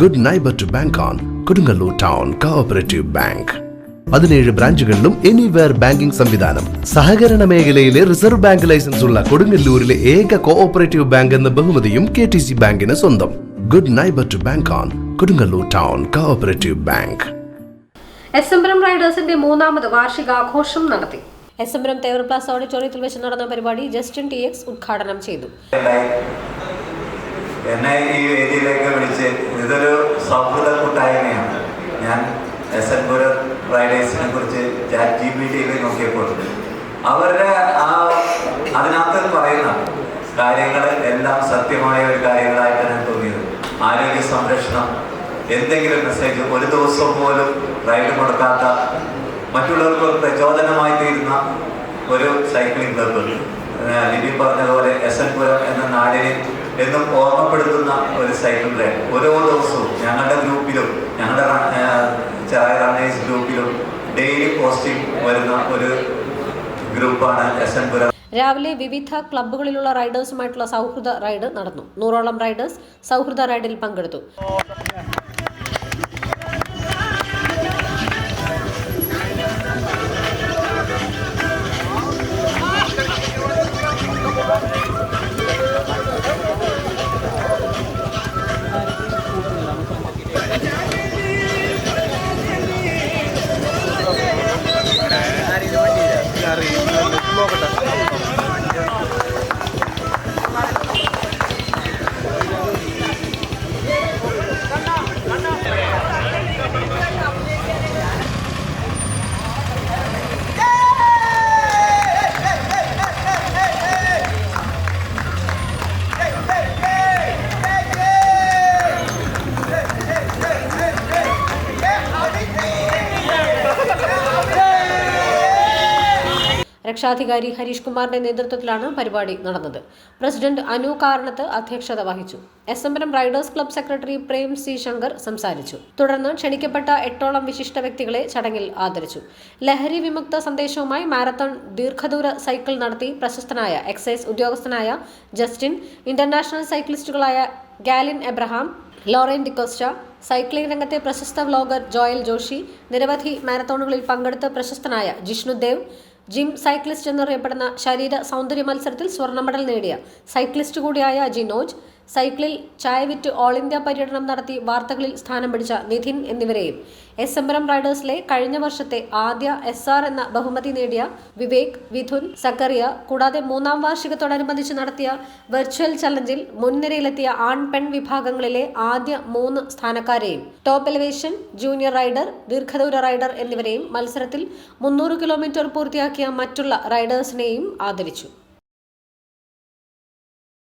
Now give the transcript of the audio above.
Good neighbour to bank on Kodungallur town cooperative bank പതിനേഴ് ബ്രാഞ്ചുകളിലും anywhere banking സംവിധാനം. സഹകരണ മേഖലയിലെ റിസർവ് ബാങ്ക് ലൈസൻസ് ഉള്ള കൊടുങ്ങല്ലൂരിലെ ഏക കോഓപ്പറേറ്റീവ് ബാങ്ക് എന്ന ബഹുമതിയും കെ ടി സി ബാങ്കിന് സ്വന്തം. Good neighbour to bank on Kodungallur town cooperative bank S M M റൈഡേഴ്സിന്റെ മൂന്നാമത് വാർഷികാഘോഷം നടത്തി. S M M Thevar plaza ഓഡിറ്റോറിയത്തിൽ വെച്ച് നടന്ന പരിപാടി ജസ്റ്റിൻ ടി എക്സ് ഉദ്ഘാടനം ചെയ്തു. എന്നെ ഈ വേദിയിലേക്ക് വിളിച്ച് ഇതൊരു സൗഹൃദ കൂട്ടായ്മയാണ്. ഞാൻ എസ് എൻ പുരം റൈഡേഴ്സിനെ കുറിച്ച് ചാറ്റ് ജി പി ടിയിൽ നോക്കിയപ്പോൾ അവരുടെ ആ അതിനകത്ത് പറയുന്ന കാര്യങ്ങൾ എല്ലാം സത്യമായ ഒരു കാര്യങ്ങളായിട്ടാണ് തോന്നിയത്. ആരോഗ്യ സംരക്ഷണം എന്തെങ്കിലും മെസ്സേജ് ഒരു ദിവസം പോലും റൈഡ് കൊടുക്കാത്ത മറ്റുള്ളവർക്ക് പ്രചോദനമായി തീരുന്ന ഒരു സൈക്ലിംഗ് ക്ലബ്ബ്. ലിബി പറഞ്ഞതുപോലെ എസ് എൻ പുരം എന്ന എന്നും ഓർമ്മപ്പെടുത്തുന്ന ഒരു സൈക്കിൾ ഓരോ ദിവസവും ഞങ്ങളുടെ ഗ്രൂപ്പിലും ഞങ്ങളുടെ ചെറായ റണ്ണേഴ്സ് ഗ്രൂപ്പിലും ഡെയിലി പോസ്റ്റിംഗ് വരുന്ന ഒരു ഗ്രൂപ്പാണ് എസ് എൻ പുരം രാവിലെ വിവിധ ക്ലബ്ബുകളിലുള്ള റൈഡേഴ്സുമായിട്ടുള്ള സൗഹൃദ റൈഡ് നടന്നു. നൂറോളം റൈഡേഴ്സ് സൗഹൃദ റൈഡിൽ പങ്കെടുത്തു. അറിയില്ല നോക്കട്ടെ. രക്ഷാധികാരി ഹരീഷ് കുമാറിന്റെ നേതൃത്വത്തിലാണ് പരിപാടി നടന്നത്. പ്രസിഡന്റ് അനു കാരണത്ത് അധ്യക്ഷത വഹിച്ചു. S M riders club secretary Prem C Shankar സംസാരിച്ചു. തുടർന്ന് ക്ഷണിക്കപ്പെട്ട എട്ടോളം വിശിഷ്ട വ്യക്തികളെ ചടങ്ങിൽ ആദരിച്ചു. ലഹരി വിമുക്ത സന്ദേശവുമായി മാരത്തൺ ദീർഘദൂര സൈക്കിൾ നടത്തി പ്രശസ്തനായ എക്സൈസ് ഉദ്യോഗസ്ഥനായ Justin international സൈക്ലിസ്റ്റുകളായ Galin Abraham Loren D'Costa cycling രംഗത്തെ പ്രശസ്ത വ്ലോഗർ ജോയൽ ജോഷി നിരവധി മാരത്തോണുകളിൽ പങ്കെടുത്ത് പ്രശസ്തനായ ജിഷ്ണു ദേവ് ജിം സൈക്ലിസ്റ്റ് എന്നറിയപ്പെടുന്ന ശരീര സൗന്ദര്യ മത്സരത്തിൽ സ്വർണ മെഡൽ നേടിയ സൈക്ലിസ്റ്റ് കൂടിയായ ജിനോജ് സൈക്കിളിൽ ചായ വിറ്റ് ഓൾ ഇന്ത്യ പര്യടനം നടത്തി വാർത്തകളിൽ സ്ഥാനം പിടിച്ച നിധിൻ എന്നിവരെയും. എസ് എം പുരം റൈഡേഴ്സിലെ കഴിഞ്ഞ വർഷത്തെ ആദ്യ എസ് ആർ എന്ന ബഹുമതി നേടിയ വിവേക് വിധുൻ സക്കറിയ കൂടാതെ മൂന്നാം വാർഷികത്തോടനുബന്ധിച്ച് നടത്തിയ വെർച്വൽ ചലഞ്ചിൽ മുൻനിരയിലെത്തിയ ആൺ പെൺ വിഭാഗങ്ങളിലെ ആദ്യ മൂന്ന് സ്ഥാനക്കാരെയും. ടോപ്പ് എലിവേഷൻ ജൂനിയർ റൈഡർ ദീർഘദൂര റൈഡർ എന്നിവരെയും മത്സരത്തിൽ മുന്നൂറ് കിലോമീറ്റർ പൂർത്തിയാക്കിയ മറ്റുള്ള റൈഡേഴ്സിനെയും ആദരിച്ചു.